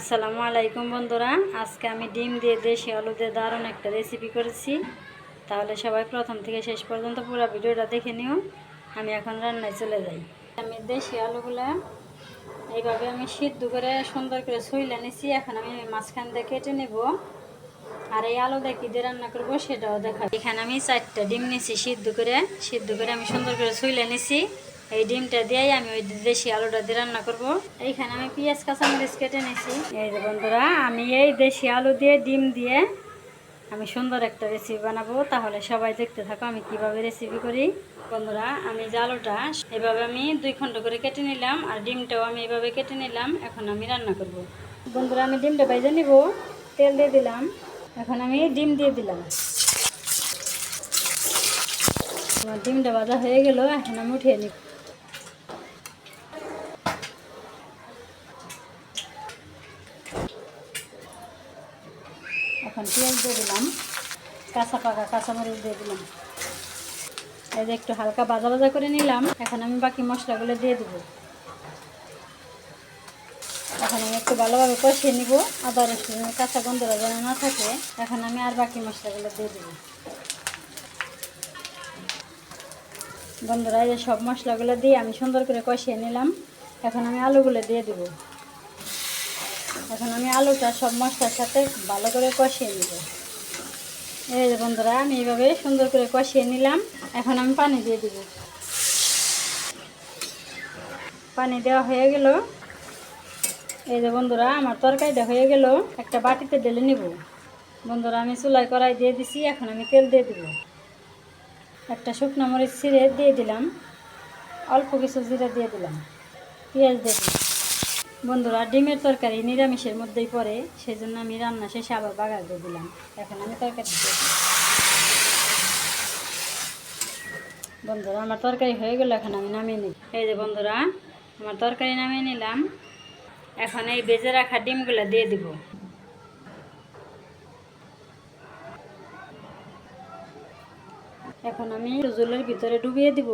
আসসালামু আলাইকুম বন্ধুরা। আজকে আমি ডিম দিয়ে দেশি আলু দিয়ে দারুণ একটা রেসিপি করেছি। তাহলে সবাই প্রথম থেকে শেষ পর্যন্ত পুরো ভিডিওটা দেখে নিও। আমি এখন রান্নায় চলে যাই। আমি দেশি আলুগুলা এইভাবে আমি সিদ্ধ করে সুন্দর করে ছইলে নিছি। এখন আমি মাঝখান দিয়ে কেটে নেব। আর এই আলু দিয়ে কী দিয়ে রান্না করব সেটাও দেখা এখানে আমি চারটা ডিম নিছি সিদ্ধ করে। সিদ্ধ করে আমি সুন্দর করে ছইলে নিছি। এই ডিমটা দিয়েই আমি ওই দেশি আলুটা দিয়ে রান্না করব। এইখানে আমি পেঁয়াজ, কাঁচামরিচ কেটে নিছি এই যে বন্ধুরা, আমি এই দেশি আলু দিয়ে ডিম দিয়ে আমি সুন্দর একটা রেসিপি বানাবো। তাহলে সবাই দেখতে থাকো আমি কীভাবে রেসিপি করি। বন্ধুরা, আমি যে আলুটা এভাবে আমি দুই খণ্ড করে কেটে নিলাম আর ডিমটাও আমি এভাবে কেটে নিলাম। এখন আমি রান্না করব। বন্ধুরা, আমি ডিমটা বাইজে নিব। তেল দিয়ে দিলাম। এখন আমি ডিম দিয়ে দিলাম। আমার ডিমটা ভাজা হয়ে গেল। এখন আমি উঠিয়ে নিব। এখন পেঁয়াজ দিয়ে দিলাম। কাঁচা পাকা কাঁচামরিচ দিয়ে দিলাম। এই যে একটু হালকা বাজা বাজা করে নিলাম। এখন আমি বাকি মশলাগুলো দিয়ে দেবো। এখন আমি একটু ভালোভাবে কষিয়ে নিব। আদা রসুনের কাঁচা গন্ধটা যেন না থাকে। এখন আমি আর বাকি মশলাগুলো দিয়ে দেবো। বন্ধুরা, এই সব মশলাগুলো দিয়ে আমি সুন্দর করে কষিয়ে নিলাম। এখন আমি আলুগুলো দিয়ে দেবো। এখন আমি আলুটা সব মশলার সাথে ভালো করে কষিয়ে নিব। এই যে বন্ধুরা, আমি এইভাবে সুন্দর করে কষিয়ে নিলাম। এখন আমি পানি দিয়ে দিব। পানি দেওয়া হয়ে গেল। এই যে বন্ধুরা, আমার তরকারিটা হয়ে গেল। একটা বাটিতে ঢেলে নিব। বন্ধুরা, আমি চুলাই কড়াই দিয়ে দিছি, এখন আমি তেল দিয়ে দিব। একটা শুকনো মরিচ ছিঁড়ে দিয়ে দিলাম। অল্প কিছু জিরা দিয়ে দিলাম। পেঁয়াজ দিয়ে দিলাম। বন্ধুরা, ডিমের তরকারি নিরামিষের মধ্যেই পড়ে সেই জন্য আমি রান্না শেষে আবার দিয়ে দিলাম। এখন আমি তরকারি বন্ধুরা, আমার তরকারি হয়ে গেল, এখন আমি নামিয়ে নিই। এই যে বন্ধুরা, আমার তরকারি নামিয়ে নিলাম। এখন এই বেজে রাখা ডিমগুলো দিয়ে দিব। এখন আমি জলের ভিতরে ডুবিয়ে দিব।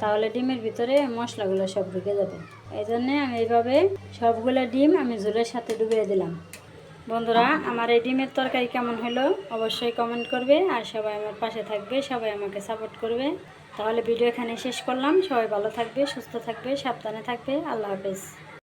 তাহলে ডিমের ভিতরে মশলাগুলো সব ঢুকে যাবে। এই জন্যে আমি এইভাবে সবগুলো ডিম আমি ঝোলের সাথে ডুবিয়ে দিলাম। বন্ধুরা, আমার এই ডিমের তরকারি কেমন হলো অবশ্যই কমেন্ট করবে আর সবাই আমার পাশে থাকবে, সবাই আমাকে সাপোর্ট করবে। তাহলে ভিডিও এখানে শেষ করলাম। সবাই ভালো থাকবে, সুস্থ থাকবে, সাবধানে থাকবে। আল্লাহ হাফেজ।